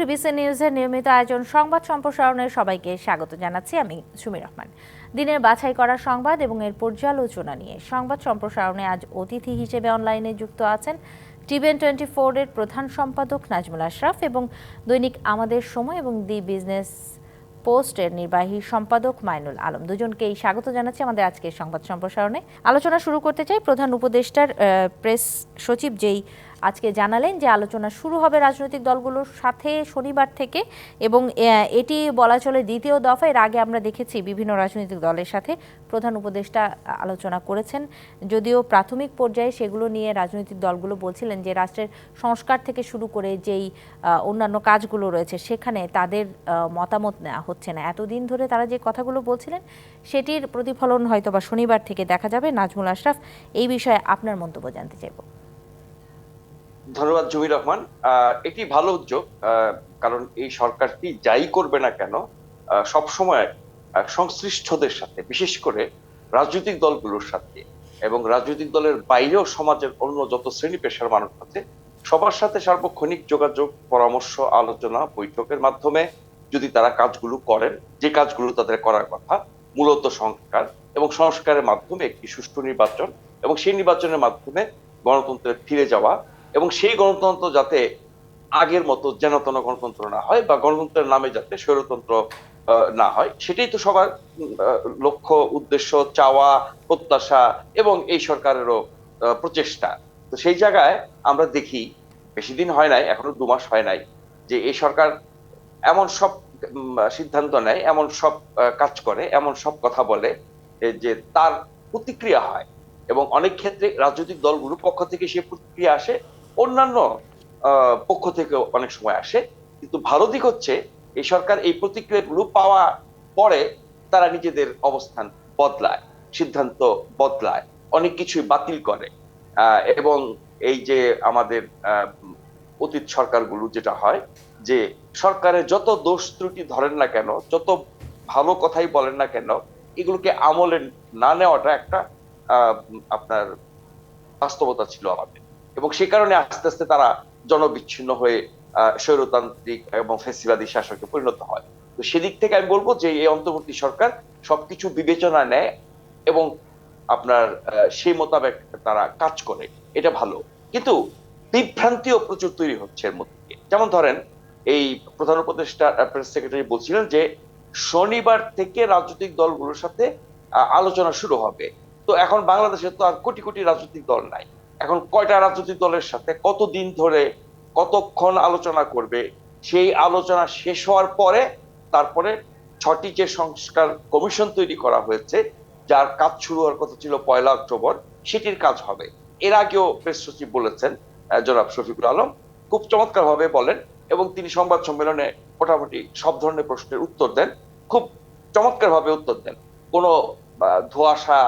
রিবিসি নিউজের নিয়মিত আয়োজন সংবাদ সম্প্রসারণের সবাইকে স্বাগত জানাচ্ছি আমি সুমি রহমান। দিনের বাছাই করা সংবাদ এবং এর পর্যালোচনা নিয়ে সংবাদ সম্প্রসারণে আজ অতিথি হিসেবে অনলাইনে যুক্ত আছেন টিভেন টোয়েন্টি ফোরের প্রধান সম্পাদক নাজমুল আশরাফ এবং দৈনিক আমাদের সময় এবং দি বিজনেস পোস্টের নির্বাহী সম্পাদক মাইনুল আলম। দুজনকেই স্বাগত জানাচ্ছি আমাদের আজকের সংবাদ সম্প্রসারণে। আলোচনা শুরু করতে চাই প্রধান উপদেষ্টার প্রেস সচিব যেই আজকে জানালেন যে আলোচনা শুরু হবে রাজনৈতিক দলগুলোর সাথে শনিবার থেকে এবং এটি বলা চলে দ্বিতীয় দফা। এর আগে আমরা দেখেছি বিভিন্ন রাজনৈতিক দলের সাথে প্রধান উপদেষ্টা আলোচনা করেছেন। যদিও প্রাথমিক পর্যায়ে সেগুলো নিয়ে রাজনৈতিক দলগুলো বলছিলেন যে রাষ্ট্রের সংস্কার থেকে শুরু করে যেই অন্যান্য কাজগুলো রয়েছে সেখানে তাদের মতামত নেওয়া হচ্ছে না। এতদিন ধরে তারা যে কথাগুলো বলছিলেন সেটির প্রতিফলন হয়তো বা শনিবার থেকে দেখা যাবে। নাজমুল আশরাফ, এই বিষয়ে আপনার মন্তব্য জানতে চাইব। ধন্যবাদ জমির রহমান। এটি ভালো উদ্যোগ কারণ এই সরকারটি যাই করবে না কেন সব সময় সংশ্লিষ্টদের সাথে, বিশেষ করে রাজনৈতিক দলগুলোর সাথে এবং রাজনৈতিক দলের বাইরেও সমাজের অন্য যত শ্রেণি পেশার মানুষ আছে, সবার সাথে সার্বক্ষণিক যোগাযোগ, পরামর্শ, আলোচনা, বৈঠকের মাধ্যমে যদি তারা কাজগুলো করেন, যে কাজগুলো তাদের করার কথা, মূলত সংস্কার এবং সংস্কারের মাধ্যমে একটি সুষ্ঠু নির্বাচন এবং সেই নির্বাচনের মাধ্যমে গণতন্ত্রে ফিরে যাওয়া এবং সেই গণতন্ত্র যাতে আগের মতো যেনতন গণতন্ত্র না হয় বা গণতন্ত্রের নামে যাতে স্বৈরতন্ত্র না হয়, সেটাই তো সবার লক্ষ্য, উদ্দেশ্য, চাওয়া, প্রত্যাশা এবং এই সরকারেরও প্রচেষ্টা। তো সেই জায়গায় আমরা দেখি, বেশি দিন হয় নাই, এখনও দু মাস হয় নাই, যে এই সরকার এমন সব সিদ্ধান্ত নেয়, এমন সব কাজ করে, এমন সব কথা বলে যে তার প্রতিক্রিয়া হয়। এবং অনেক ক্ষেত্রে রাজনৈতিক দলগুলোর পক্ষ থেকে সে প্রতিক্রিয়া আসে অন্যান্য পক্ষ থেকে অনেক সময় আসে। কিন্তু ভালো দিক হচ্ছে, এই সরকার এই প্রতিক্রিয়াগুলো পাওয়া পরে তারা নিজেদের অবস্থান বদলায়, সিদ্ধান্ত বদলায়, অনেক কিছুই বাতিল করে। এবং এই যে আমাদের অতীত সরকারগুলো যেটা হয়, যে সরকারের যত দোষ ত্রুটি ধরেন না কেন, যত ভালো কথাই বলেন না কেন, এগুলোকে আমলে না নেওয়াটা একটা আপনার বাস্তবতা ছিল আমাদের। এবং সে কারণে আস্তে আস্তে তারা জনবিচ্ছিন্ন হয়ে স্বৈরতান্ত্রিক এবং ফেসিবাদী শাসকে পরিণত হয়। তো সেদিক থেকে আমি বলব যে এই অন্তর্বর্তী সরকার সবকিছু বিবেচনা নেয় এবং আপনার সেই মোতাবেক তারা কাজ করে। এটা ভালো। কিন্তু বিভ্রান্তিও প্রচুর তৈরি হচ্ছে এর মধ্যে যেমন ধরেন, এই প্রধান উপদেষ্টা প্রেস সেক্রেটারি বলছিলেন যে শনিবার থেকে রাজনৈতিক দলগুলোর সাথে আলোচনা শুরু হবে। তো এখন বাংলাদেশে তো আর কোটি কোটি রাজনৈতিক দল নাই। এখন কয়টা রাজনৈতিক দলের সাথে কতদিন ধরে কতক্ষণ আলোচনা করবে? সেই আলোচনা শেষ হওয়ার পরে তারপরে ছটি যে সংস্কার কমিশন তৈরি করা হয়েছে, যার কাজ শুরু হওয়ার কথা ছিল পয়লা অক্টোবর, সেটির কাজ হবে। এর আগেও প্রেস সচিব বলেছেন জনাব শফিকুল আলম, খুব চমৎকার ভাবে বলেন এবং তিনি সংবাদ সম্মেলনে মোটামুটি সব ধরনের প্রশ্নের উত্তর দেন, খুব চমৎকার ভাবে উত্তর দেন। কোনো ধোঁয়াশা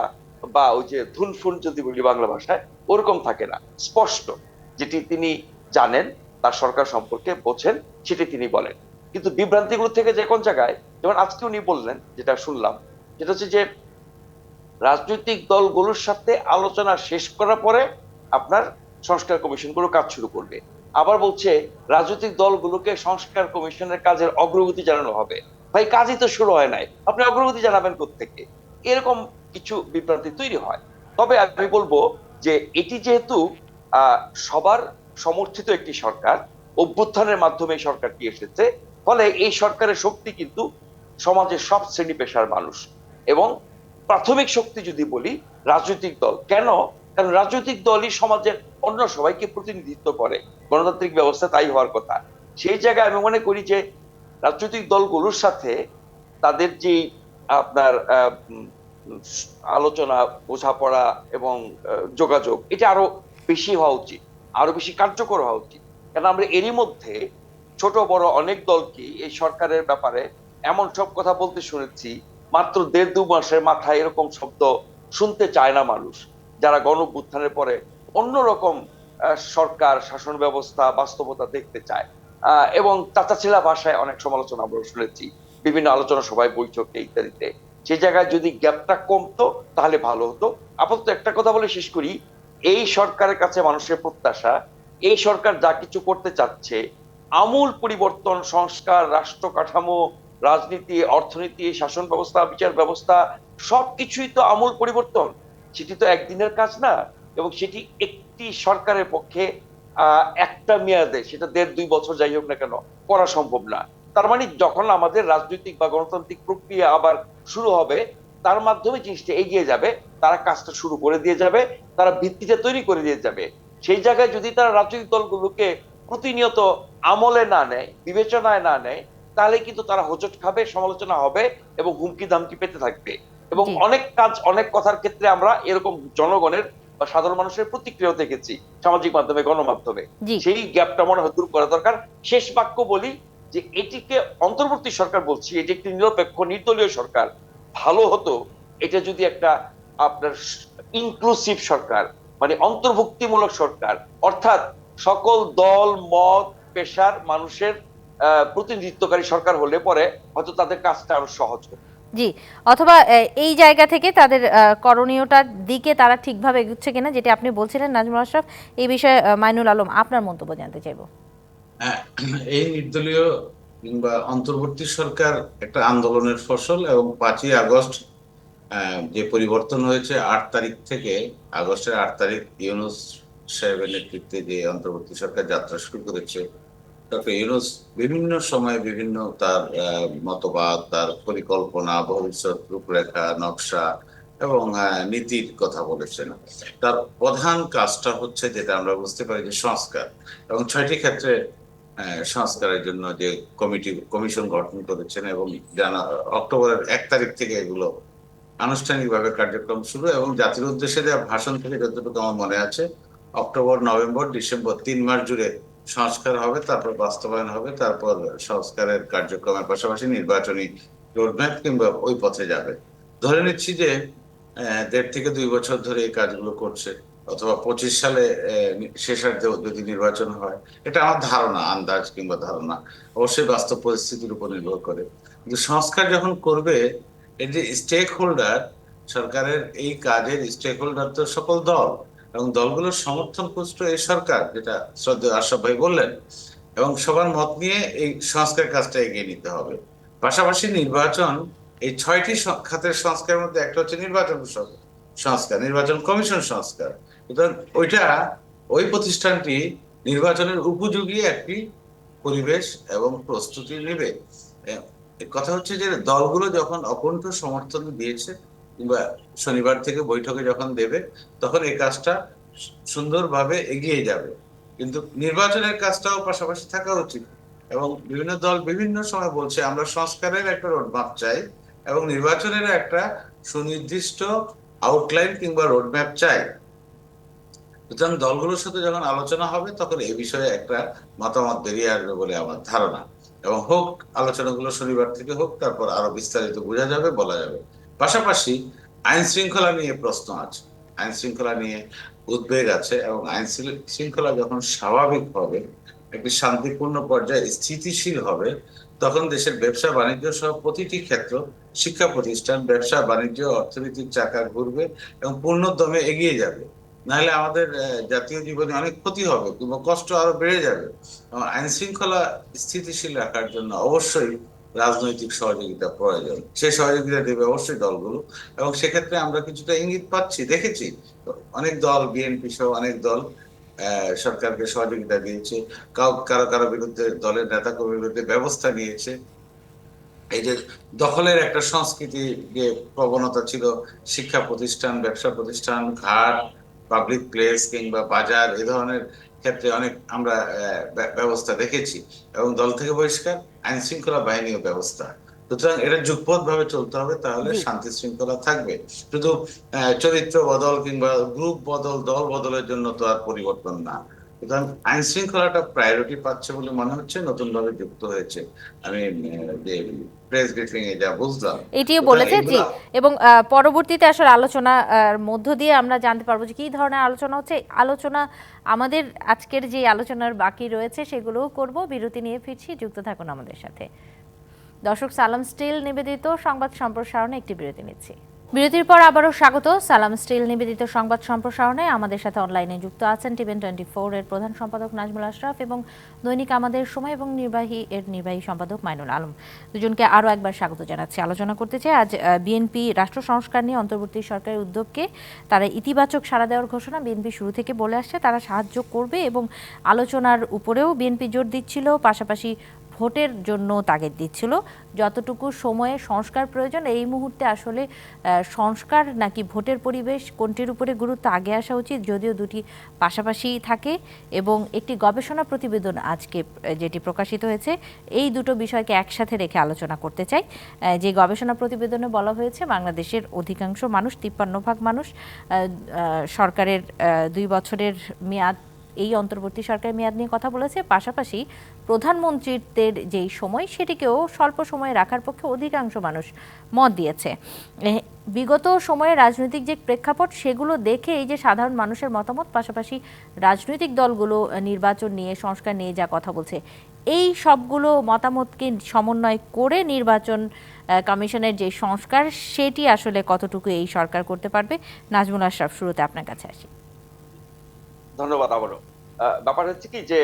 বা ওই যে ধুনফুন যদি বলি বাংলা ভাষায় ওরকম থাকে না। স্পষ্ট যেটি তিনি জানেন, তার সরকার সম্পর্কে বোঝেন, সেটি তিনি বলেন। কিন্তু বিভ্রান্তিগুলো থেকে যে কোন জায়গায়, যেমন আজকে উনি বললেন, যেটা শুনলাম যেটা হচ্ছে যে রাজনৈতিক দলগুলোর সাথে আলোচনা শেষ করার পরে আপনার সংস্কার কমিশনগুলো কাজ শুরু করবে। আবার বলছে, রাজনৈতিক দলগুলোকে সংস্কার কমিশনের কাজের অগ্রগতি জানানো হবে। ভাই, কাজই তো শুরু হয় নাই। আপনি অগ্রগতি জানাবেন থেকে এরকম কিছু বিভ্রান্তি তৈরি হয়। তবে আমি বলব যে এটি যেহেতু সবার সমর্থিত একটি সরকার, অভ্যুত্থানের মাধ্যমে সরকারটি এসেছে, ফলে এই সরকারের শক্তি কিন্তু সমাজের সব শ্রেণি পেশার মানুষ। এবং প্রাথমিক শক্তি যদি বলি, রাজনৈতিক দল। কেন? কারণ রাজনৈতিক দলই সমাজের অন্য সবাইকে প্রতিনিধিত্ব করে। গণতান্ত্রিক ব্যবস্থা তাই হওয়ার কথা। সেই জায়গায় আমি মনে করি যে, রাজনৈতিক দলগুলোর সাথে তাদের যে আপনার আলোচনা, বোঝাপড়া এবং যোগাযোগ, এটা আরও বেশি হওয়া উচিত, আরও বেশি কার্যকর হওয়া উচিত। কারণ আমরা এরই মধ্যে ছোট, বড় অনেক দলকে এই সরকারের ব্যাপারে এমন সব কথা বলতে শুনেছি, মাত্র দেড় দু মাসের মাথায় এরকম শব্দ শুনতে চায় না মানুষ, যারা গণ পরে অন্যরকম সরকার, শাসন ব্যবস্থা, বাস্তবতা দেখতে চায়। এবং চাচাছিলা ভাষায় অনেক সমালোচনা আমরা শুনেছি, বিভিন্ন আলোচনা সভায় বৈঠকে ইত্যাদিতে। সেই জায়গায় যদি গ্যাপটা কমতো, তাহলে ভালো হতো। আপাতত একটা কথা বলে শেষ করি, এই সরকারের কাছে মানুষের প্রত্যাশা, এই সরকার যা কিছু করতে চাচ্ছে, আমূল পরিবর্তন, সংস্কার, রাষ্ট্র কাঠামো, রাজনীতি, অর্থনীতি, শাসন ব্যবস্থা, বিচার ব্যবস্থা, সবকিছুই তো আমূল পরিবর্তন। সেটি তো একদিনের কাজ না, এবং সেটি একটি সরকারের পক্ষে একটা মেয়াদে, সেটা দেড় দুই বছর যাই হোক না কেন, করা সম্ভব না। তার মানে যখন আমাদের রাজনৈতিক বা গণতান্ত্রিক প্রক্রিয়া আবার শুরু হবে তার মাধ্যমে জিনিসটা এগিয়ে যাবে তারা কাজটা শুরু করে দিয়ে যাবে তারা ভিত্তিটা তৈরি করে দিয়ে যাবে। সেই জায়গায় যদি তারা রাজনৈতিক দলগুলোকে প্রতিনিয়ত আমলে না নেয় বিবেচনায় না নেয় তাহলে কিন্তু তারা হোঁচট খাবে সমালোচনা হবে এবং হুমকি ধামকি পেতে থাকবে। এবং অনেক কাজ অনেক কথার ক্ষেত্রে আমরা এরকম জনগণের বা সাধারণ মানুষের প্রতিক্রিয়াও দেখেছি সামাজিক মাধ্যমে গণমাধ্যমে। সেই গ্যাপটা মনে হয় দূর করা দরকার। শেষ বাক্য বলি যে এটিকে অন্তর্বর্তী সরকার বলছি, এটি একটি নিরপেক্ষ, নির্দলীয় সরকার, ভালো হতো, এটা যদি একটা আপনার ইনক্লুসিভ সরকার মানে অন্তর্ভুক্তিমূলক সরকার, অর্থাৎ সকল দল, মত, পেশার মানুষের প্রতিনিধিত্বকারী সরকার হলে পরে হয়তো তাদের কাজটা আরও সহজ হবে জি, অথবা এই জায়গা থেকে তাদের করণীয়টার দিকে তারা ঠিকভাবে এগুচ্ছে কিনা, যেটা আপনি বলছিলেন, নাজমুল আশরাফ, এই বিষয়ে মাইনুল আলম আপনার মন্তব্য জানতে চাইব। এই নির্দলীয় কিংবা অন্তর্বর্তী সরকার একটা আন্দোলনের ফসল এবং পাঁচই আগস্ট যে পরিবর্তন হয়েছে, আট তারিখ থেকে, আগস্টের আট তারিখ ইউনুস সাহেবের নেতৃত্বে যে অন্তর্বর্তী সরকার যাত্রা শুরু করেছে, ডক্টর ইউনুস বিভিন্ন সময়ে বিভিন্ন তার মতবাদ, তার পরিকল্পনা, ভবিষ্যৎ রূপরেখা, নকশা এবং নীতির কথা বলেছেন। তার প্রধান কাজটা হচ্ছে যেটা আমরা বুঝতে পারি যে সংস্কার এবং ছয়টি ক্ষেত্রে সংস্কারের জন্য যে কমিটি, কমিশন গঠন করেছেন এবং জানা, অক্টোবরের এক তারিখ থেকে এগুলো আনুষ্ঠানিকভাবে কার্যক্রম শুরু এবং জাতির উদ্দেশ্যে দেওয়া ভাষণ থেকে যতটুকু আমার মনে আছে, অক্টোবর, নভেম্বর, ডিসেম্বর তিন মাস জুড়ে সংস্কার হবে, তারপর বাস্তবায়ন হবে, তারপর সংস্কারের কার্যক্রমের পাশাপাশি নির্বাচনী রোডম্যাপ কিংবা ওই পথে যাবে। ধরে নিচ্ছি যে দেড় থেকে দুই বছর ধরে এই কাজগুলো করছে। অথবা পঁচিশ সালে শেষার্ধে যদি নির্বাচন হয়, এটা আমার ধারণা, আন্দাজ কিংবা ধারণা। অবশ্যই বাস্তব পরিস্থিতির উপর নির্ভর করে। কিন্তু সংস্কার যখন করবে এর যে স্টেক হোল্ডার সরকারের এই কাজের স্টেক হোল্ডার তো সকল দল। এবং দলগুলোর সমর্থন পুষ্ট এই সরকার, যেটা শ্রদ্ধেয় আশরাফ ভাই বললেন। এবং সবার মত নিয়ে এই সংস্কার কাজটা এগিয়ে নিতে হবে। পাশাপাশি নির্বাচন, এই ছয়টি খাতের সংস্কারের মধ্যে একটা হচ্ছে নির্বাচন সংস্কার, নির্বাচন কমিশন সংস্কার। সুতরাং ওইটা ওই প্রতিষ্ঠানটি নির্বাচনের উপযোগী একটি পরিবেশ এবং প্রস্তুতি নেবে কথা হচ্ছে যে দলগুলো যখন অকণ্ঠ সমর্থন দিয়েছে কিংবা শনিবার থেকে বৈঠকে যখন দেবে, তখন এই কাজটা সুন্দরভাবে এগিয়ে যাবে। কিন্তু নির্বাচনের কাজটাও পাশাপাশি থাকা উচিত এবং বিভিন্ন দল বিভিন্ন সময় বলছে, আমরা সংস্কারের একটা রোডম্যাপ চাই এবং নির্বাচনের একটা সুনির্দিষ্ট আউটলাইন কিংবা রোডম্যাপ চাই। সুতরাং দলগুলোর সাথে যখন আলোচনা হবে, তখন এই বিষয়ে একটা মতামত বেরিয়ে আসবে বলে আমার ধারণা। এবং হোক, আলোচনাগুলো শনিবার থেকে হোক, তারপর আরও বিস্তারিত বোঝা যাবে, বলা যাবে। পাশাপাশি আইন শৃঙ্খলা নিয়ে প্রশ্ন আছে। আইন শৃঙ্খলা নিয়ে উদ্বেগ আছে এবং আইন শৃঙ্খলা যখন স্বাভাবিক হবে, একটি শান্তিপূর্ণ পর্যায়ে স্থিতিশীল হবে, তখন দেশের ব্যবসা বাণিজ্য সহ প্রতিটি ক্ষেত্র, শিক্ষা প্রতিষ্ঠান, ব্যবসা, বাণিজ্য, অর্থনীতির চাকা ঘুরবে এবং পূর্ণদমে এগিয়ে যাবে। নাহলে আমাদের জাতীয় জীবনে অনেক ক্ষতি হবে, কিংবা কষ্ট আরও বেড়ে যাবে। আইন শৃঙ্খলা স্থিতিশীল রাখার জন্য অবশ্যই রাজনৈতিক সহযোগিতা প্রয়োজন। সেই সহযোগিতা দেবে অবশ্যই দলগুলো। এবং সেক্ষেত্রে আমরা কিছুটা ইঙ্গিত পাচ্ছি, দেখেছি, অনেক দল, বিএনপি সহ অনেক দল সরকারকে সহযোগিতা দিয়েছে, কাউ, কারও কারও বিরুদ্ধে, দলের নেতা কর্মীর বিরুদ্ধে ব্যবস্থা নিয়েছে। এই যে দখলের একটা সংস্কৃতি যে প্রবণতা ছিল, শিক্ষা প্রতিষ্ঠান, ব্যবসা প্রতিষ্ঠান, ঘাট পাবলিক প্লেস কিংবা বাজার এই ধরনের ক্ষেত্রে অনেক আমরা ব্যবস্থা দেখেছি এবং দল থেকে বহিষ্কার আইন শৃঙ্খলা বাহিনীও ব্যবস্থা। সুতরাং এটা যুগপথ ভাবে চলতে হবে তাহলে শান্তি শৃঙ্খলা থাকবে। শুধু আহ, চরিত্র বদল কিংবা গ্রুপ বদল দল বদলের জন্য তো আর পরিবর্তন না। সুতরাং আইন শৃঙ্খলাটা প্রায়োরিটি পাচ্ছে বলে মনে হচ্ছে নতুন ভাবে যুক্ত হয়েছে। আমি প্রেস ব্রিফিং এ যা বুঝলাম এটিও বলেছে জি এবং পরবর্তীতে আসলে আলোচনা আহ, মধ্য দিয়ে আমরা জানতে পারব যে কী ধরনের আলোচনা হচ্ছে। আলোচনা আমাদের আজকের যে আলোচনার বাকি রয়েছে সেগুলোও করব। বিরতি নিয়ে ফিরছি যুক্ত থাকুন আমাদের সাথে। দর্শক সালাম স্টিল নিবেদিত সংবাদ সম্প্রসারণে একটি বিরতি নিচ্ছি। বিরতির পর আবারও স্বাগত। সালাম স্টিল নিবেদিত সংবাদ সম্প্রসারণে আমাদের সাথে অনলাইনে যুক্ত আছেন টিভেন টোয়েন্টি এর প্রধান সম্পাদক নাজমুল আশরাফ এবং দৈনিক আমাদের সময় এবং নির্বাহী এর নির্বাহী সম্পাদক মাইনুল আলম। দুজনকে আরও একবার স্বাগত জানাচ্ছি। আলোচনা করতে চাই আজ বিএনপি রাষ্ট্র সংস্কার নিয়ে অন্তর্বর্তী সরকারের উদ্যোগকে তারা ইতিবাচক সাড়া দেওয়ার ঘোষণা বিএনপি শুরু থেকে বলে আসছে। তারা সাহায্য করবে এবং আলোচনার উপরেও বিএনপি জোর দিচ্ছিল। পাশাপাশি ভোটের জন্য তাগিদ দিচ্ছিল। যতটুকু সময়ে সংস্কার প্রয়োজন, এই মুহূর্তে আসলে সংস্কার নাকি ভোটের পরিবেশ কোনটির উপরে গুরুত্ব আগে আসা উচিত যদিও দুটি পাশাপাশি থাকে এবং একটি গবেষণা প্রতিবেদন আজকে যেটি প্রকাশিত হয়েছে, এই দুটো বিষয়কে একসাথে রেখে আলোচনা করতে চাই। যে গবেষণা প্রতিবেদনে বলা হয়েছে, বাংলাদেশের অধিকাংশ মানুষ, তিপ্পান্ন ভাগ মানুষ সরকারের দুই বছরের মেয়াদ এই অন্তর্বর্তী সরকারের মেয়াদ নিয়ে কথা বলেছে। পাশাপাশি প্রধানমন্ত্রীদের যেই সময়, সেটিকেও স্বল্প সময়ে রাখার পক্ষে অধিকাংশ মানুষ মত দিয়েছে। বিগত সময়ে রাজনৈতিক যে প্রেক্ষাপট, সেগুলো দেখে এই যে সাধারণ মানুষের মতামত, পাশাপাশি রাজনৈতিক দলগুলো নির্বাচন নিয়ে, সংস্কার নিয়ে যা কথা বলছে, এই সবগুলো মতামতকে সমন্বয় করে নির্বাচন কমিশনের যে সংস্কার, সেটি আসলে কতটুকু এই সরকার করতে পারবে? নাজমুল আশরাফ শুরুতে আপনার কাছে আসি। ধন্যবাদ আবারও। ব্যাপার হচ্ছে কি যে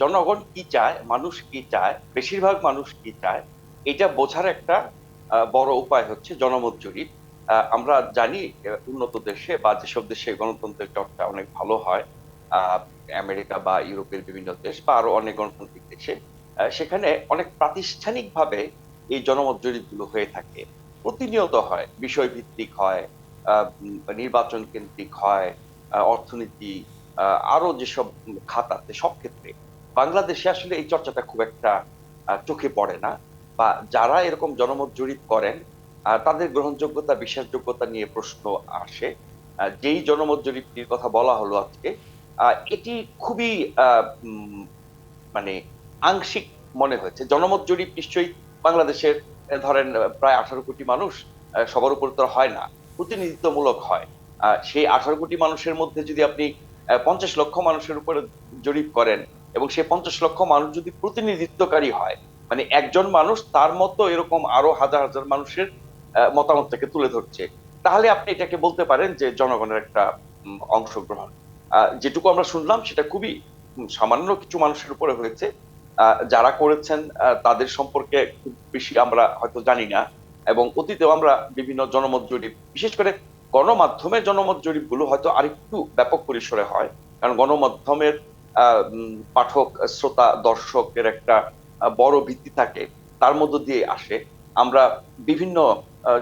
জনগণ কি চায়, মানুষ কি চায়, বেশিরভাগ মানুষ কি চায়, এটা বোঝার একটা বড় উপায় হচ্ছে জনমত জরিপ আমরা জানি উন্নত দেশে বা যেসব দেশে গণতন্ত্রের চর্চা অনেক ভালো হয় আমেরিকা বা ইউরোপের বিভিন্ন দেশ বা আরও অনেক গণতান্ত্রিক দেশে সেখানে অনেক প্রাতিষ্ঠানিকভাবে এই জনমত জরিপগুলো হয়ে থাকে। প্রতিনিয়ত হয় বিষয় ভিত্তিক হয় নির্বাচন কেন্দ্রিক হয় অর্থনীতি আরও যেসব খাত আছে, সব ক্ষেত্রে বাংলাদেশে আসলে এই চর্চাটা খুব একটা চোখে পড়ে না বা যারা এরকম জনমত জরিপ করেন তাদের গ্রহণযোগ্যতা, বিশ্বাসযোগ্যতা নিয়ে প্রশ্ন আসে। যেই জনমত জরিপটির কথা বলা হলো আজকে এটি খুবই মানে আংশিক মনে হয়েছে। জনমত জরিপ নিশ্চয়ই বাংলাদেশের ধরেন, প্রায় আঠারো কোটি মানুষ সবার উপর তো হয় না, প্রতিনিধিত্বমূলক হয়। সেই আঠারো কোটি মানুষের মধ্যে যদি আপনি পঞ্চাশ লক্ষ মানুষের উপরে জরিপ করেন এবং সেই পঞ্চাশ লক্ষ মানুষ যদি প্রতিনিধিত্বকারী হয় মানে একজন মানুষ তার মতো এরকম আরও হাজার হাজার মানুষের মতামতটাকে তুলে ধরছে, তাহলে আপনি এটাকে বলতে পারেন যে জনগণের একটা অংশগ্রহণ। যেটুকু আমরা শুনলাম সেটা খুবই সামান্য কিছু মানুষের উপরে হয়েছে। যারা করেছেন তাদের সম্পর্কে খুব বেশি আমরা হয়তো জানি না এবং অতীতেও আমরা বিভিন্ন জনমত জরিপ, বিশেষ করে গণমাধ্যমের জনমত জরিপগুলো হয়তো আরেকটু ব্যাপক পরিসরে হয়। কারণ গণমাধ্যমের পাঠক, শ্রোতা, দর্শকের একটা বড় ভিত্তি থাকে, তার মধ্য দিয়ে আসে। আমরা বিভিন্ন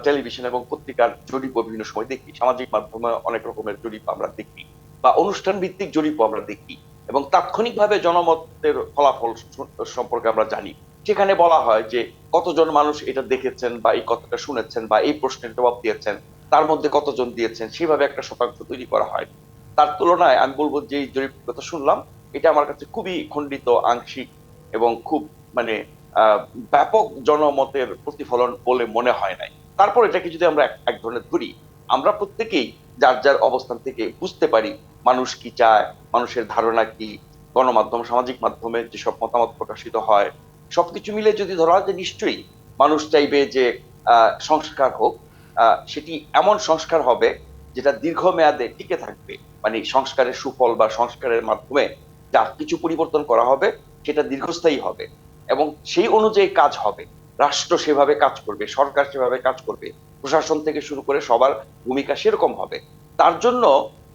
টেলিভিশন এবং পত্রিকার জরিপ বিভিন্ন সময় দেখি। সামাজিক মাধ্যমে অনেক রকমের জরিপ আমরা দেখি বা অনুষ্ঠান ভিত্তিক জরিপও আমরা দেখি এবং তাৎক্ষণিকভাবে জনমতের ফলাফল সম্পর্কে আমরা জানি। সেখানে বলা হয় যে কতজন মানুষ এটা দেখেছেন বা এই কথাটা শুনেছেন বা এই প্রশ্নের জবাব দিয়েছেন। তার মধ্যে কতজন দিয়েছেন, সেভাবে একটা শতাংশ তৈরি করা হয়। তার তুলনায় আমি বলব যে জরিপ কথা শুনলাম, এটা আমার কাছে খুবই খণ্ডিত, আংশিক এবং খুব মানে ব্যাপক জনমতের প্রতিফলন বলে মনে হয় নাই। তারপর এটাকে যদি আমরা এক- ধরনের ধরি, আমরা প্রত্যেকেই যার যার অবস্থান থেকে বুঝতে পারি মানুষ কি চায়, মানুষের ধারণা কি, গণমাধ্যম, সামাজিক মাধ্যমে যেসব মতামত প্রকাশিত হয়, সবকিছু মিলে যদি ধরা হয় যে নিশ্চয়ই মানুষ চাইবে যে সংস্কার হোক। সেটি এমন সংস্কার হবে যেটা দীর্ঘমেয়াদে টিকে থাকবে। মানে সংস্কারের সুফল বা সংস্কারের মাধ্যমে যা কিছু পরিবর্তন করা হবে, সেটা দীর্ঘস্থায়ী হবে এবং সেই অনুযায়ী কাজ হবে। রাষ্ট্র সেভাবে কাজ করবে, সরকার সেভাবে কাজ করবে, প্রশাসন থেকে শুরু করে সবার ভূমিকা সেরকম হবে। তার জন্য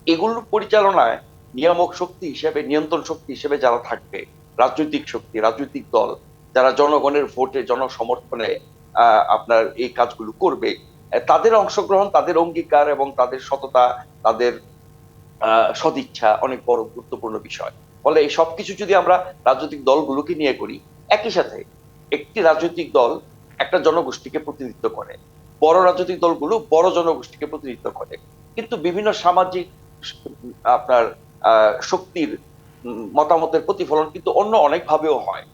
এগুলোর পরিচালনায় নিয়ামক শক্তি হিসেবে, নিয়ন্ত্রণ শক্তি হিসেবে যারা থাকবে, রাজনৈতিক শক্তি, রাজনৈতিক দল, যারা জনগণের ভোটে, জনসমর্থনে আপনার এই কাজগুলো করবে তাদের অংশগ্রহণ, তাদের অঙ্গীকার এবং তাদের সততা, তাদের সদিচ্ছা অনেক বড় গুরুত্বপূর্ণ বিষয়। ফলে এই সবকিছু যদি আমরা রাজনৈতিক দলগুলোকে নিয়ে করি, একই সাথে একটি রাজনৈতিক দল একটা জনগোষ্ঠীকে প্রতিনিধিত্ব করে। বড় রাজনৈতিক দলগুলো বড় জনগোষ্ঠীকে প্রতিনিধিত্ব করে। কিন্তু বিভিন্ন সামাজিক আপনার শক্তির মতামতের প্রতিফলন কিন্তু অন্য অনেক ভাবেও হয়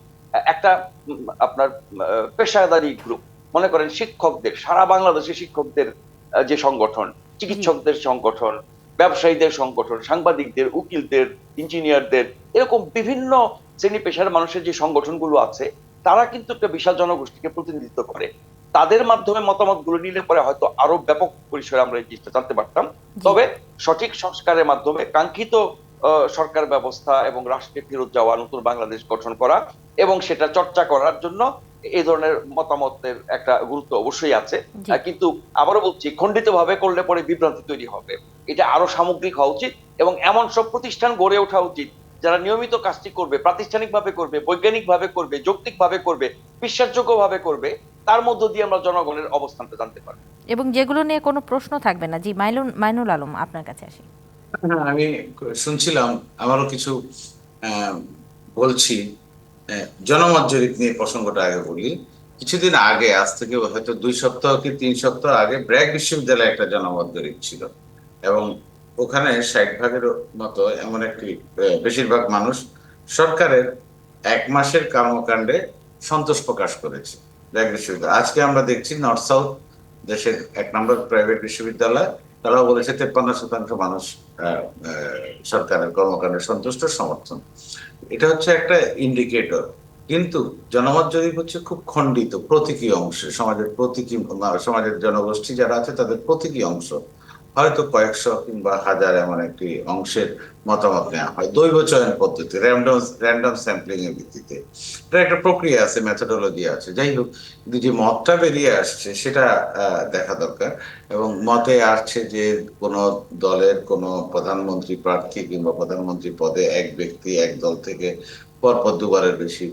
একটা আপনার পেশাদারি গ্রুপ মনে করেন শিক্ষকদের সারা বাংলাদেশে শিক্ষকদের যে সংগঠন চিকিৎসকদের সংগঠন ব্যবসায়ীদের সংগঠন সাংবাদিকদের উকিলদের ইঞ্জিনিয়ারদের এরকম বিভিন্ন শ্রেণি পেশার মানুষের যে সংগঠনগুলো আছে তারা কিন্তু একটা বিশাল জনগোষ্ঠীকে প্রতিনিধিত্ব করে। তাদের মাধ্যমে মতামতগুলো নিলে পরে হয়তো আরও ব্যাপক পরিসরে আমরা এই জিনিসটা জানতে পারতাম। তবে সঠিক সংস্কারের মাধ্যমে কাঙ্ক্ষিত আহ, সরকার ব্যবস্থা এবং রাষ্ট্রে ফেরত যাওয়া নতুন বাংলাদেশ গঠন করা এবং সেটা চর্চা করার জন্য এই ধরনের মতামতের একটা গুরুত্ব অবশ্যই আছে। কিন্তু আবারও বলছি খণ্ডিত ভাবে করলে পরে বিভ্রান্তি তৈরি হবে। এটা আরও সামগ্রিক হওয়া উচিত এবং এমন সব প্রতিষ্ঠান গড়ে ওঠা উচিত যারা নিয়মিত কাজটি করবে প্রাতিষ্ঠানিক ভাবে করবে বৈজ্ঞানিক ভাবে করবে যৌক্তিক ভাবে করবে বিশ্বাসযোগ্য ভাবে করবে তার মধ্য দিয়ে আমরা জনগণের অবস্থানটা জানতে পারব। এবং যেগুলো নিয়ে কোনো প্রশ্ন থাকবে না। জি মাইলুন মাইনুল আলম আপনার কাছে আসি। হ্যাঁ, আমি শুনছিলাম আমারও কিছু বলছি। জনমত জরিপ নিয়ে প্রসঙ্গটা আগে বলি। কিছুদিন আগে, আজ থেকে হয়তো দুই সপ্তাহ কি তিন সপ্তাহ আগে ব্র্যাক বিশ্ববিদ্যালয়ে একটা জনমত জরিপ ছিল। এবং ওখানে ষাট ভাগের মতো এমন একটি বেশিরভাগ মানুষ সরকারের এক মাসের কর্মকাণ্ডে সন্তোষ প্রকাশ করেছে ব্র্যাক বিশ্ববিদ্যালয়। আজকে আমরা দেখছি নর্থ সাউথ দেশের এক নম্বর প্রাইভেট বিশ্ববিদ্যালয়। তারাও বলেছে তেপ্পান্ন শতাংশ মানুষ সরকারের কর্মকাণ্ডে সন্তুষ্ট, সমর্থন। এটা হচ্ছে একটা ইন্ডিকেটর কিন্তু জনমত জরিপ হচ্ছে খুব খণ্ডিত, প্রতীকী অংশ, সমাজের প্রতীকী সমাজের জনগোষ্ঠী যারা আছে তাদের প্রতীকী অংশ। হয়তো কয়েকশো কিংবা হাজার এমন একটি অংশের মতামত নেওয়া হয় দৈব চয়ন পদ্ধতি র্যান্ডম র্যান্ডম স্যাম্পলিং এর ভিত্তিতে। একটা প্রক্রিয়া আছে মেথোডোলজি আছে। যাই হোক, কিন্তু যে মতটা বেরিয়ে আসছে সেটা দেখা দরকার। এবং মতে আসছে যে কোনো দলের কোনো প্রধানমন্ত্রী প্রার্থী কিংবা প্রধানমন্ত্রী পদে এক ব্যক্তি এক দল থেকে পরপর দুবারের বেশি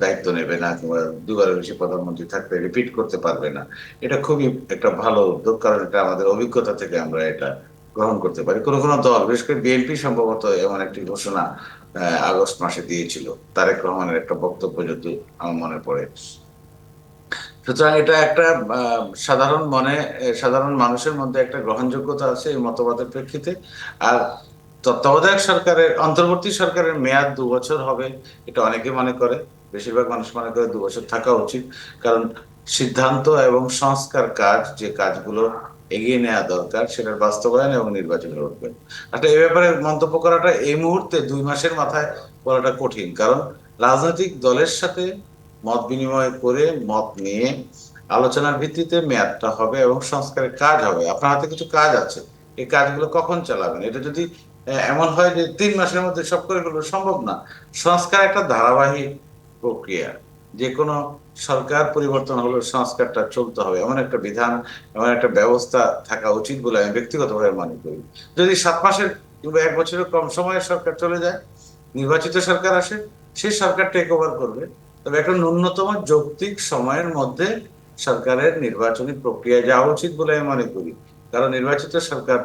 দায়িত্ব নেবে না কিংবা দুবারের বেশি প্রধানমন্ত্রী থাকলে রিপিট করতে পারবে না। এটা খুবই একটা ভালো উদ্যোগ, কারণ এটা আমাদের অভিজ্ঞতা থেকে আমরা এটা গ্রহণ করতে পারি। কোনো কোনো দল, বিশেষ করে বিএনপি সম্ভবত এমন একটি ঘোষণা আগস্ট মাসে দিয়েছিল। তারেক রহমানের একটা বক্তব্য যদি আমার মনে পড়ে। সুতরাং এটা একটা সাধারণ মনে, সাধারণ মানুষের মধ্যে একটা গ্রহণযোগ্যতা আছে এই মতবাদের প্রেক্ষিতে। আর তত্ত্বাবধায়ক সরকারের, অন্তর্বর্তী সরকারের মেয়াদ দু বছর হবে, এটা অনেকে মনে করে। বেশিরভাগ মানুষ মনে করে দু বছর থাকা উচিত। কারণ সিদ্ধান্ত এবং সংস্কার কাজ, যে কাজগুলো এগিয়ে নেওয়া দরকার, সেটার বাস্তবায়ন এবং নির্বাচনে উঠবে আসলে এ ব্যাপারে মন্তব্য করাটা এই মুহূর্তে দুই মাসের মাথায় বলাটা কঠিন। কারণ রাজনৈতিক দলের সাথে মত বিনিময় করে মত নিয়ে আলোচনার ভিত্তিতে মেয়াদটা হবে এবং সংস্কারের কাজ হবে। আপনার হাতে কিছু কাজ আছে। এই কাজগুলো কখন চালাবেন? এটা যদি এমন হয় যে তিন মাসের মধ্যে সব করে ফেলব। সম্ভব না। সংস্কার একটা ধারাবাহিক প্রক্রিয়া। যে কোনো সরকার পরিবর্তন হলো সংস্কারটা চলতে হবে। এমন একটা বিধান, এমন একটা ব্যবস্থা থাকা উচিত বলে আমি ব্যক্তিগতভাবে মনে করি। যদি সাত মাসের কিংবা এক বছরের কম সময়ে সরকার চলে যায়, নির্বাচিত সরকার আসে, সেই সরকার টেক ওভার করবে। তবে একটা ন্যূনতম যৌক্তিক সময়ের মধ্যে সরকারের নির্বাচনী প্রক্রিয়া যাওয়া উচিত বলে আমি মনে করি। কারণ নির্বাচিত সরকার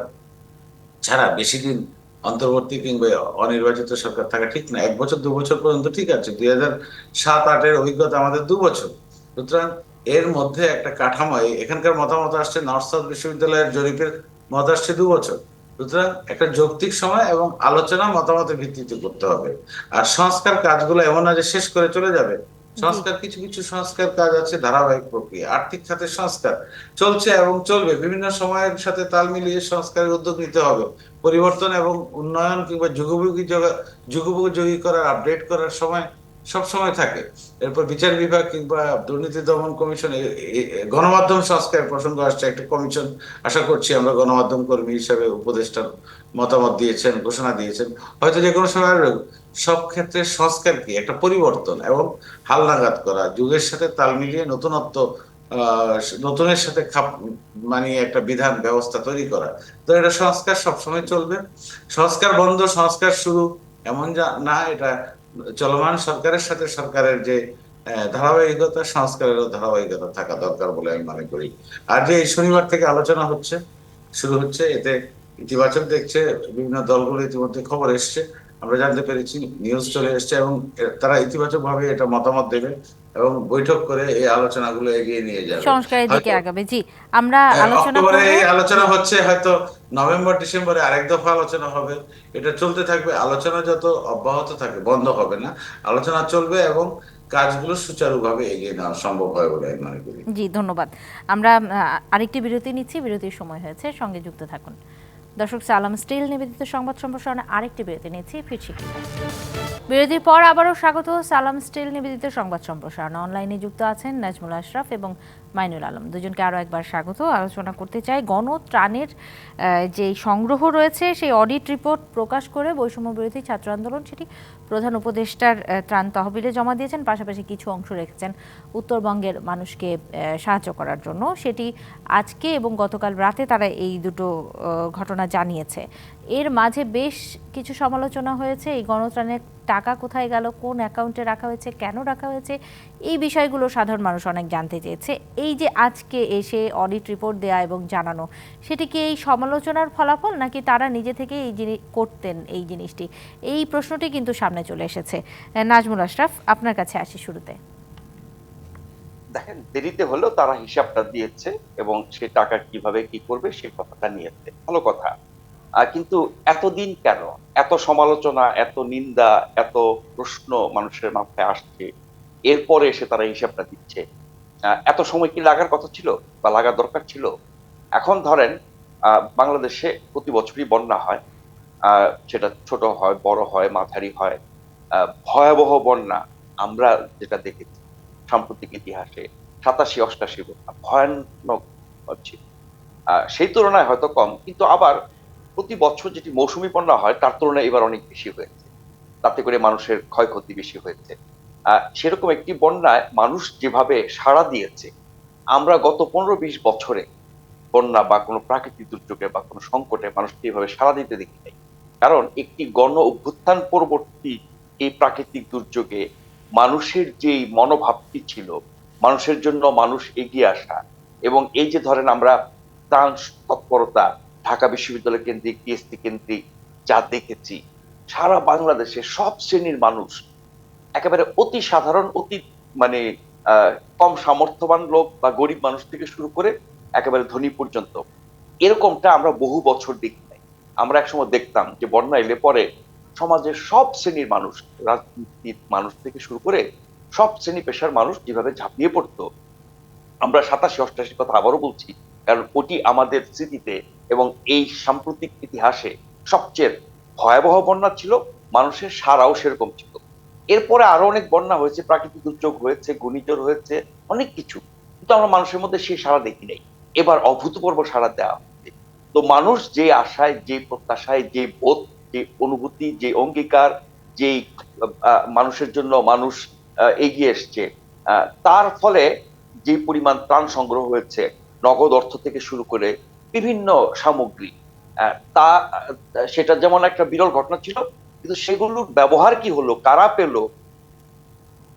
ছাড়া বেশি দিন অন্তর্বর্তী কিংবা অনির্বাচিত সরকার থাকা ঠিক না। এক বছর, দু বছর পর্যন্ত ঠিক আছে। দুই হাজার সাত, আটের অভিজ্ঞতা আমাদের দু বছর। সুতরাং এর মধ্যে একটা কাঠামো, এই- এখানকার মতামত আসছে, নর্থ সাউথ বিশ্ববিদ্যালয়ের জরিপের মত আসছে দু বছর। সুতরাং একটা যৌক্তিক সময় এবং আলোচনা মতামতের ভিত্তিতে করতে হবে। আর সংস্কার কাজগুলো এমন না যে শেষ করে চলে যাবে। সংস্কার কিছু কিছু সংস্কার কাজ আছে ধারাবাহিক প্রক্রিয়া আর্থিক খাতের সংস্কার চলছে এবং চলবে। বিভিন্ন সময়ের সাথে তাল মিলিয়ে সংস্কারের উদ্যোগ নিতে হবে। পরিবর্তন এবং উন্নয়ন কিংবা যুগোপযোগী যুগোপযোগী করার আপডেট করার সময় সব সময় থাকে। এরপর বিচার বিভাগ কিংবা দুর্নীতি দমন কমিশন গণমাধ্যম সংস্কার প্রসঙ্গ আসছে একটা কমিশন আশা করছি আমরা গণমাধ্যম কর্মী হিসাবে উপদেষ্টার মতামত দিয়েছেন ঘোষণা দিয়েছেন। হয়তো যে কোনো সময়। সব ক্ষেত্রে সংস্কার কি? একটা পরিবর্তন এবং হালনাগাদ করা, যুগের সাথে তাল মিলিয়ে নতুনত্ব নতুনের সাথে খাপ মানিয়ে একটা বিধান, ব্যবস্থা তৈরি করা। তো এটা সংস্কার সবসময় চলবে। সংস্কার বন্ধ, সংস্কার শুরু, এমন যা না, এটা চলমান সরকারের সাথে সরকারের যে ধারাবাহিকতা, সংস্কারেরও ধারাবাহিকতা থাকা দরকার বলে আমি মনে করি। আর যে এই শনিবার থেকে আলোচনা হচ্ছে, শুরু হচ্ছে, এতে ইতিবাচক দেখছে, বিভিন্ন দলগুলো ইতিমধ্যে খবর এসছে। আমরা জানতে পেরেছি নিউজ চলে এসছে এবং তারা ইতিবাচক ভাবে এটা মতামত দেবে এবং বৈঠক করে এই আলোচনাগুলো এগিয়ে নিয়ে যাবে। সংস্কারের দিকে আগাবে। জি আমরা হ্যাঁ, আলোচনা এই আলোচনা হচ্ছে হয়তো নভেম্বর ডিসেম্বরে আরেক দফা আলোচনা হবে। এটা চলতে থাকবে আলোচনা যত অব্যাহত থাকে বন্ধ হবে না। আলোচনা চলবে এবং কাজগুলো সুচারুভাবে এগিয়ে নেওয়া সম্ভব হয় বলে আমি মনে করি। জি ধন্যবাদ। আমরা আরেকটি বিরতি নিচ্ছি। বিরতির সময় হয়েছে। সঙ্গে যুক্ত থাকুন। দর্শক, সালাম স্টিল নিবেদিত সংবাদ সম্প্রসারণে আরেকটি বিরতি নিয়েছি ফিরছি বিরতির পর আবারও স্বাগত, সালাম স্টিল নিবেদিত সংবাদ সম্প্রসারণ। অনলাইনে যুক্ত আছেন নাজমুল আশরাফ এবং মাইনুল আলম। দুজনকে আরও একবার স্বাগত। আলোচনা করতে চাই গণত্রাণের যে সংগ্রহ রয়েছে, সেই অডিট রিপোর্ট প্রকাশ করে বৈষম্য বিরোধী ছাত্র আন্দোলন, সেটি প্রধান উপদেষ্টার ত্রাণ তহবিলে জমা দিয়েছেন। পাশাপাশি কিছু অংশ রেখেছেন উত্তরবঙ্গের মানুষকে সাহায্য করার জন্য। সেটি আজকে এবং গতকাল রাতে তারা এই দুটো ঘটনা জানিয়েছে। এর মাঝে বেশ কিছু সমালোচনা হয়েছে। এই গণত্রাণের টাকা কোথায় গেল? কোন অ্যাকাউন্টে রাখা হয়েছে? কেন রাখা হয়েছে? এই বিষয়গুলো সাধারণ মানুষ অনেক জানতে চেয়েছে। এই যে আজকে এসে অডিট রিপোর্ট দেয়া এবং জানানো, সেটি কি এই সমালোচনার ফলাফল নাকি তারা নিজে থেকে এই জিনিস করতেন এই জিনিসটি? এই প্রশ্নটি কিন্তু সামনে চলে এসেছে। নাজমুল আশরাফ, আপনার কাছে আসি শুরুতে। দেখেন, দেরিতে হলেও তারা হিসাবটা দিয়েছে এবং সে টাকা কীভাবে কি করবে সে কথাটা নিয়েছে। ভালো কথা। কিন্তু এতদিন কেন? এত সমালোচনা, এত নিন্দা, এত প্রশ্ন মানুষের মাথায় আসছে এরপরে এসে তারা হিসাবটা দিচ্ছে। এত সময় কি লাগার কথা ছিল বা লাগার দরকার ছিল? এখন ধরেন বাংলাদেশে প্রতি বছরই বন্যা হয়। সেটা ছোট হয় বড় হয় মাঝারি হয়। ভয়াবহ বন্যা। আমরা যেটা দেখেছি সাম্প্রতিক ইতিহাসে সাতাশি অষ্টাশি বন্যা ভয়ানক আহ, সেই তুলনায় হয়তো কম কিন্তু আবার প্রতি বছর যেটি মৌসুমী বন্যা হয় তার তুলনায় এবার অনেক বেশি হয়েছে। তাতে করে মানুষের ক্ষয়ক্ষতি বেশি হয়েছে। সেরকম একটি বন্যায় মানুষ যেভাবে সাড়া দিয়েছে, আমরা গত পনেরো বিশ বছরে বন্যা বা কোনো প্রাকৃতিক দুর্যোগে বা কোনো সংকটে মানুষকে এইভাবে সাড়া দিতে দেখি নাই। কারণ একটি গণ অভ্যুত্থান পরবর্তী এই প্রাকৃতিক দুর্যোগে মানুষের যেই মনোভাবটি ছিল, মানুষের জন্য মানুষ এগিয়ে আসা এবং এই যে ধরেন আমরা ত্রাণ তৎপরতা ঢাকা বিশ্ববিদ্যালয় কেন্দ্রিক, টিএসসি কেন্দ্রিক যা দেখেছি, সারা বাংলাদেশে সব শ্রেণির মানুষ একেবারে অতি সাধারণ, অতি মানে কম সামর্থ্যবান লোক বা গরিব মানুষ থেকে শুরু করে একেবারে ধনী পর্যন্ত। এরকমটা আমরা বহু বছর দেখি নাই। আমরা একসময় দেখতাম যে বন্যা এলে পরে সমাজের সব শ্রেণির মানুষ, রাজনীতির মানুষ থেকে শুরু করে সব শ্রেণি পেশার মানুষ যেভাবে ঝাঁপিয়ে পড়তো। আমরা সাতাশি অষ্টাশি কথা আবারও বলছি, কারণ ওটি আমাদের স্মৃতিতে এবং এই সাম্প্রতিক ইতিহাসে সবচেয়ে ভয়াবহ বন্যা ছিল। মানুষের সারাও সেরকম ছিল। এরপরে আরও অনেক বন্যা হয়েছে, প্রাকৃতিক দুর্যোগ হয়েছে, ঘূর্ণিঝড় হয়েছে, অনেক কিছু। কিন্তু আমরা মানুষের মধ্যে সেই সারা দেখি নাই। এবার অভূতপূর্ব সারা দেওয়া হচ্ছে। তো মানুষ যে আশায়, যে প্রত্যাশায়, যে বোধ, যে অনুভূতি, যে অঙ্গীকার যে মানুষের জন্য মানুষ এগিয়ে এসছে তার ফলে যে পরিমাণ ত্রাণ সংগ্রহ হয়েছে, নগদ অর্থ থেকে শুরু করে বিভিন্ন সামগ্রী তা সেটা যেমন একটা বিরল ঘটনা ছিল কিন্তু সেগুলোর ব্যবহার কি হলো? কারা পেল?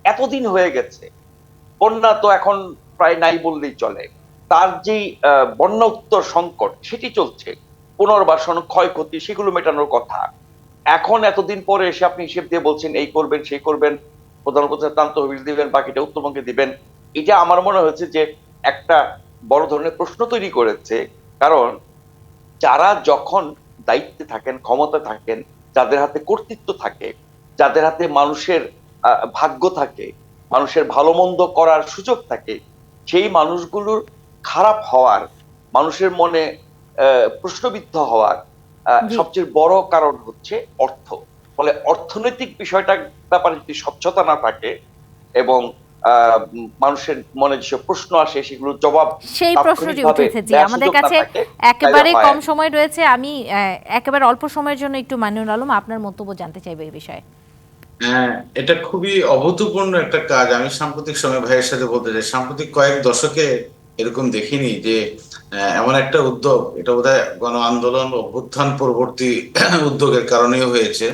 এতদিন হয়ে গেছে। বন্যা তো এখন প্রায় নাই বললেই চলে। তার যেই আহ, বন্যা উত্তর সংকট সেটি চলছে। পুনর্বাসন ক্ষয়ক্ষতি সেগুলো মেটানোর কথা। এখন এতদিন পরে এসে আপনি হিসেব দিয়ে বলছেন এই করবেন সেই করবেন প্রধান তহবিল দিবেন বাকিটা উত্তরবঙ্গে দিবেন। এটা আমার মনে হয়েছে যে একটা বড় ধরনের প্রশ্ন তৈরি করেছে। কারণ যারা যখন দায়িত্বে থাকেন ক্ষমতা থাকেন যাদের হাতে কর্তৃত্ব থাকে যাদের হাতে মানুষের ভাগ্য থাকে মানুষের ভালো মন্দ করার সুযোগ থাকে সেই মানুষগুলোর খারাপ হওয়ার মানুষের মনে আহ, প্রশ্নবিদ্ধ হওয়ার আহ, সবচেয়ে বড় কারণ হচ্ছে অর্থ। ফলে অর্থনৈতিক বিষয়টার ব্যাপারে যদি স্বচ্ছতা না থাকে এবং মানুষের মনে যেসব প্রশ্ন আসে সেগুলোর জবাব সেই প্রশ্নটি উঠেছে জি আমাদের কাছে একেবারে কম সময় রয়েছে। আমি একেবারে অল্প সময়ের জন্য একটু মাইনুল আলম আপনার মন্তব্য জানতে চাইবে এই বিষয়ে। হ্যাঁ এটা খুবই অভূতপূর্ণ একটা কাজ। আমি সাম্প্রতিক সময় ভাইয়ের সাথে বলতে চাই সাম্প্রতিক কয়েক দশকে এরকম দেখিনি যে আহ, এমন একটা উদ্যোগ এটা বোধহয় গণ আন্দোলন অভ্যুত্থান পরবর্তী উদ্যোগের কারণেও হয়েছে।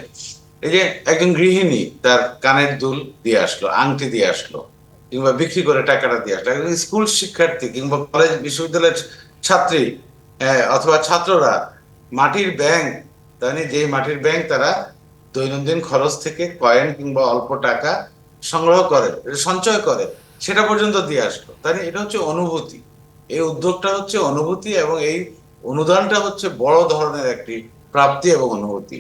এই যে একজন গৃহিণী তার কানের দুল দিয়ে আসলো আংটি দিয়ে আসলো। কিংবা বিক্রি করে টাকাটা দিয়ে আসলো। স্কুল শিক্ষার্থী কিংবা কলেজ বিশ্ববিদ্যালয়ের ছাত্রী আহ, অথবা ছাত্ররা মাটির ব্যাংক তাই যে মাটির ব্যাংক তারা দৈনন্দিন খরচ থেকে কয়েন কিংবা অল্প টাকা সংগ্রহ করে সঞ্চয় করে সেটা পর্যন্ত দিয়ে আসলো। তাই এটা হচ্ছে অনুভূতি। এই উদ্যোগটা হচ্ছে অনুভূতি এবং এই অনুদানটা হচ্ছে বড় ধরনের একটি প্রাপ্তি এবং অনুভূতি।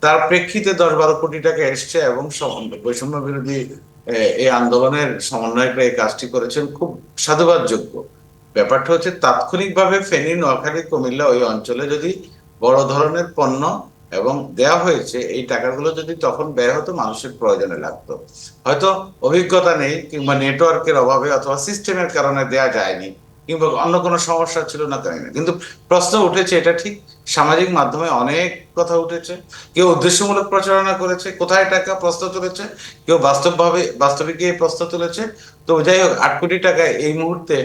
তার প্রেক্ষিতে দশ বারো কোটি টাকা এসছে এবং বৈষম্য বিরোধী এই আন্দোলনের সমন্বয়করা এই কাজটি করেছেন খুব সাধুবাদ যোগ্য ব্যাপারটা হচ্ছে তাৎক্ষণিকভাবে ফেনী, নোয়াখালী, কুমিল্লা ওই অঞ্চলে যদি বড় ধরনের পণ্য এবং দেয়া হয়েছে, এই টাকাগুলো যদি তখন ব্যয় হতো, মানুষের প্রয়োজনে লাগতো। হয়তো অভিজ্ঞতা নেই কিংবা নেটওয়ার্কের অভাবে অথবা সিস্টেমের কারণে দেয়া যায়নি। কিংবা অন্য কোনো সমস্যা ছিল না তাই না। কিন্তু প্রশ্ন উঠেছে, এটা ঠিক সামাজিক মাধ্যমে অনেক কথা উঠেছে। কেউ উদ্দেশ্যমূলক প্রচারণা করেছে, কোথায় টাকা প্রশ্ন তুলেছে, কেউ বাস্তবভাবে, বাস্তবিক এই প্রশ্ন তুলেছে। তো যাই হোক, আট কোটি টাকা এই মুহূর্তে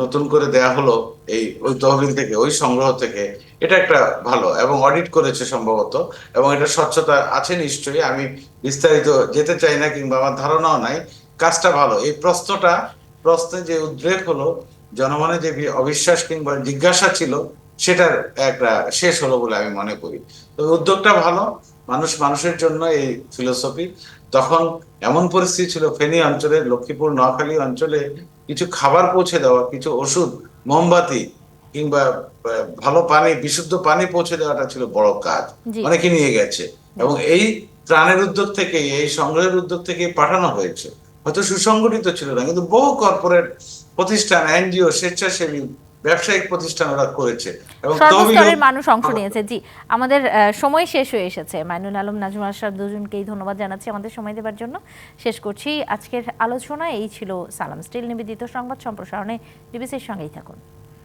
নতুন করে দেয়া হলো এই ওই তহবিল থেকে, ওই সংগ্রহ থেকে, এটা একটা ভালো। এবং অডিট করেছে সম্ভবত, এবং এটা স্বচ্ছতা আছে নিশ্চয়ই। আমি বিস্তারিত যেতে চাই না কিংবা আমার ধারণাও নাই। কাজটা ভালো। এই প্রশ্নটা, প্রশ্নে যে উদ্রেক হলো জনমনে যে অবিশ্বাস কিংবা জিজ্ঞাসা ছিল সেটার একটা শেষ হলো বলে আমি মনে করি। তো উদ্যোগটা ভালো। মানুষ মানুষের জন্য এই ফিলোসফি তখন এমন পরিস্থিতি ছিল ফেনী অঞ্চলে লক্ষ্মীপুর নোয়াখালী অঞ্চলে কিছু খাবার পৌঁছে দেওয়া কিছু ওষুধ মোমবাতি কিংবা ভালো পানি বিশুদ্ধ পানি পৌঁছে দেওয়াটা ছিল বড় কাজ। অনেকে নিয়ে গেছে। এবং এই ত্রাণের উদ্যোগ থেকে এই সংগ্রহের উদ্যোগ থেকে পাঠানো হয়েছে। হয়তো সুসংগঠিত ছিল না কিন্তু বহু কর্পোরেট প্রতিষ্ঠান এনজিও স্বেচ্ছাসেবী ব্যবসায়িক প্রতিষ্ঠান ওরা করেছে। এবং সর্বস্তরের মানুষ অংশ নিয়েছে। জি আমাদের সময় শেষ হয়ে এসেছে। মাইনুল আলম নাজমুল আশরাফ দুজনকেই ধন্যবাদ জানাচ্ছি আমাদের সময় দেবার জন্য। শেষ করছি আজকের আলোচনা এই ছিল সালাম। স্টিল নিবেদিত সংবাদ সম্প্রসারণে ডিবিসির সঙ্গেই থাকুন।